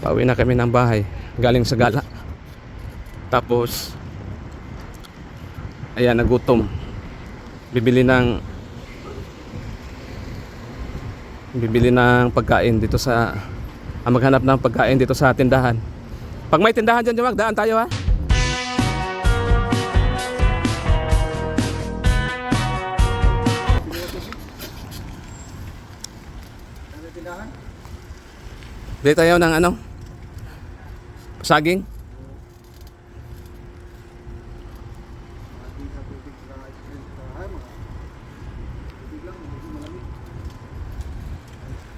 Pauwi na kami ng bahay. Galing sa gala. Tapos, ayan, nagutom. Bibili ng bibili ng pagkain dito sa ah, maghanap ng pagkain dito sa tindahan. Pag may tindahan dyan, Jawag, daan tayo ha. Bili tayo ng ano? Saging?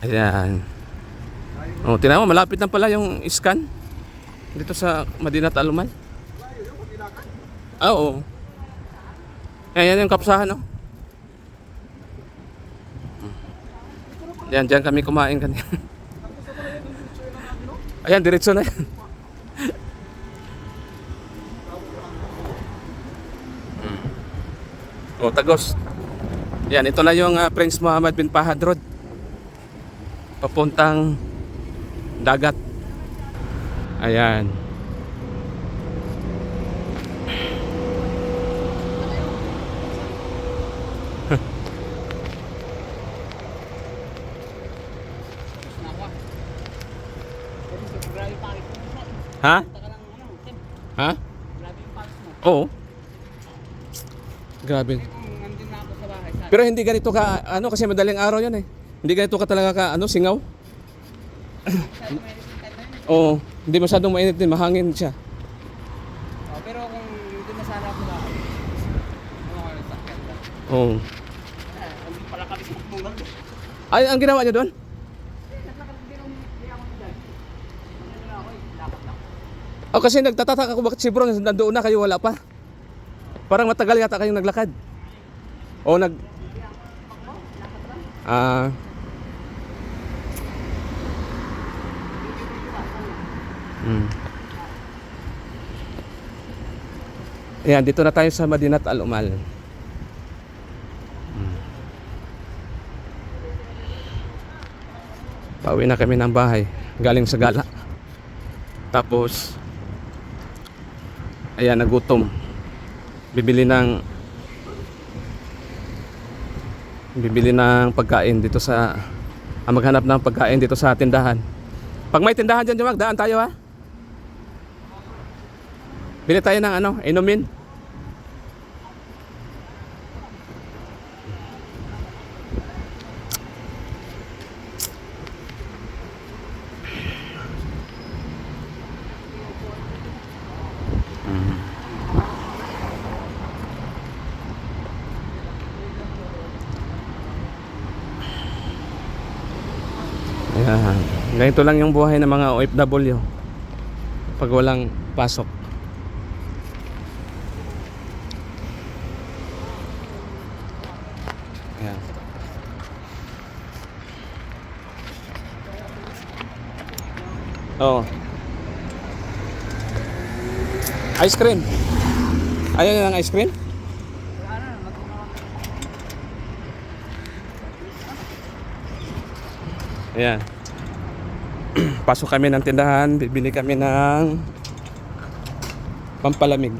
Ayan. Oh, tinawa malapit na pala yung scan dito sa Madinat Aluman. Ah, oo. Ayan yung kapsahan, no? Yan, dyan kami kumain kanina. Ayan, diretso na yan. Oh, Tagos. Yan, ito na yung ah, Prince Muhammad bin Fahad Road. Papuntang dagat. Ayan. Ha? Ha? Oo. Grabe. Pero hindi ganito ka ano kasi madaling araw 'yan eh. Hindi ganito ka talaga ka ano singaw. Oo, hindi masyadong mainit din, mahangin siya. Oh, pero kung doon na sana ako bahay, ano kayo sa kanta? Oo. Hindi pala kami sa tulog. Ay, ang ginawa niyo doon? Oh, kasi nagtatataka ako bakit si Bro nandoon na kayo wala pa. Parang matagal yata kayong naglakad. O nag Ah. Hmm. Ayan, dito na tayo sa Madinat Al Umal. Hmm. Pauwi na kami ng bahay. Galing sa gala. Tapos, ayan, nagutom. Bibili ng bibili ng pagkain dito sa ah, maghanap ng pagkain dito sa tindahan. Pag may tindahan dyan, Jawag, daan tayo ha. Bili tayo ng ano, inumin. Ayan. Ganito lang yung buhay ng mga OFW. Pag walang pasok. Ayan. Oh. Ice cream. Ayaw ng ice cream? Ayan. Pasok kami ng tindahan, bibili kami ng pampalamig.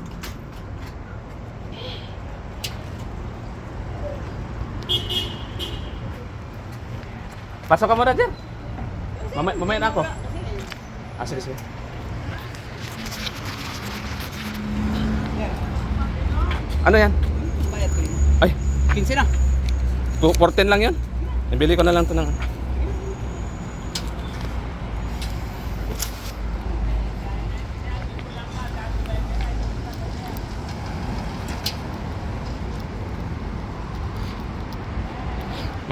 Pasok ka muna dyan. Mamay, mamaya na ako. Ah, sige, sige. Ano yan? Yun. Ay, 15 na. 14 lang yan. Ibili ko na lang ito ng...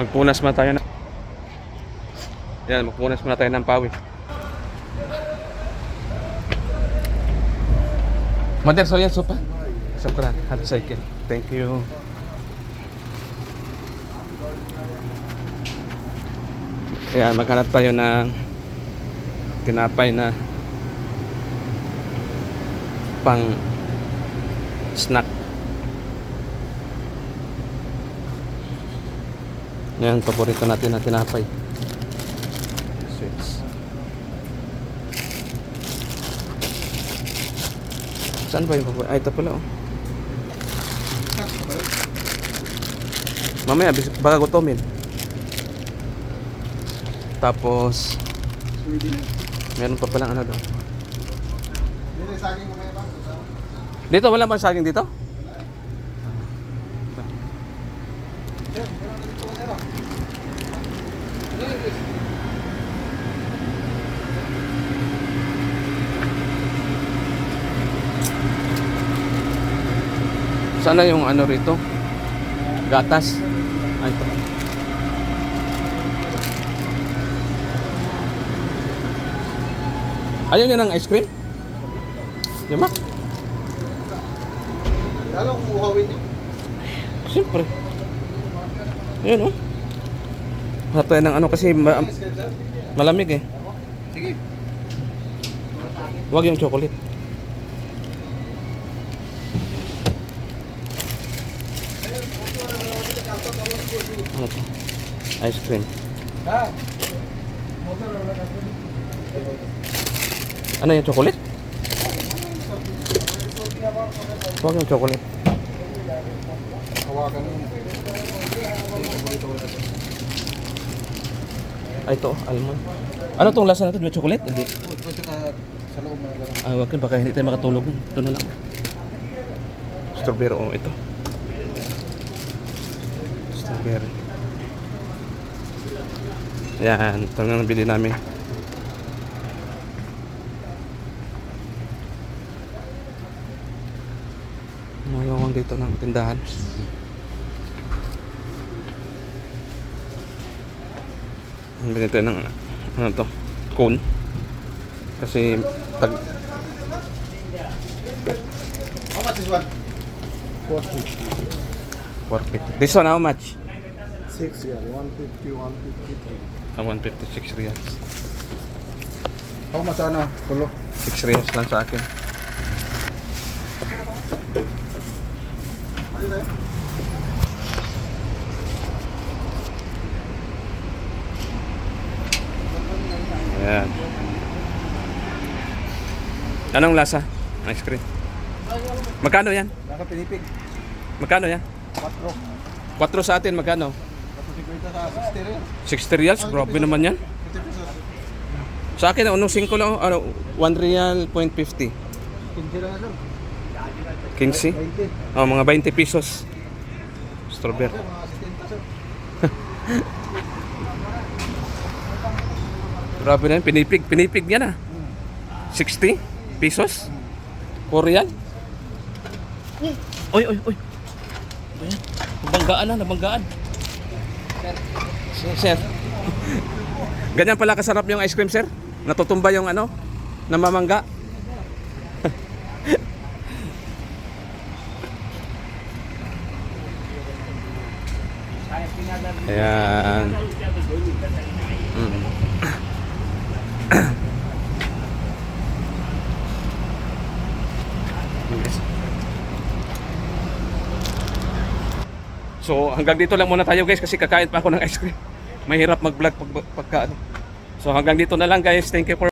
Magpunas muna tayo na... Yan, magpunas muna tayo ng pawis. Mother, so yan, sopa. Sukran, hot cycle. Thank you. Kaya maghanap tayo ng tinapay na pang snack. Yan, paborito natin na tinapay. Sweets. Saan ba yung paborito? Ay, ito pala oh. Mamaya, baka gutomin. Tapos, meron pa palang ano daw. Dito, wala bang saging dito? Sana yung ano rito? Gatas. Ay, ito. Ayaw niya ng ice cream? Di ba? Lalo kung uhawin niyo. Siyempre. Ayun oh. Hanap tayo ng ano kasi ma- malamig eh. Sige. Huwag yung chocolate. Ano to? Ice cream. Ano yung chocolate? Huwag yung chocolate. Hawakan mo. Ay, ito, almond. Ano tong lasa na to? May chocolate? Hindi. Sa loob na. Ah, wag. Baka hindi tayo makatulog. Ito na lang. Strawberry. Oh, ito. Strawberry. Yan. Ito na nabili namin. Mayawang dito ng tindahan. Bili tayo ng ano to? Cone. Kasi pag How much is one? 450. This one how much? 6 yeah, 150, 150. Ah, 156 reals. How much ano? Kulo? 6 reals lang sa akin. Ayan. Anong lasa? Ice cream. Magkano yan? Naka pinipig. Magkano yan? 4. 4 sa atin, magkano? Tapos ikwenta sa 60 rin. 60 reals? Grabe naman yan. 50 pesos. Sa akin, unong 5 lang, ano, 1 real, point 50. 15 lang na sir. 15? 20. Oh, mga 20 pesos. Strawberry. Sir, mga 70 sir. Grabe na yun. Pinipig. Pinipig niya na. 60 pesos? Korean? Oy, oy, oy. Nabanggaan na, nabanggaan. Sir. Ganyan pala kasarap yung ice cream, sir? Natutumba yung ano? Namamangga? Ayan. So hanggang dito lang muna tayo guys kasi kakain pa ako ng ice cream. Mahirap mag-vlog pag pagka ano. So hanggang dito na lang guys. Thank you for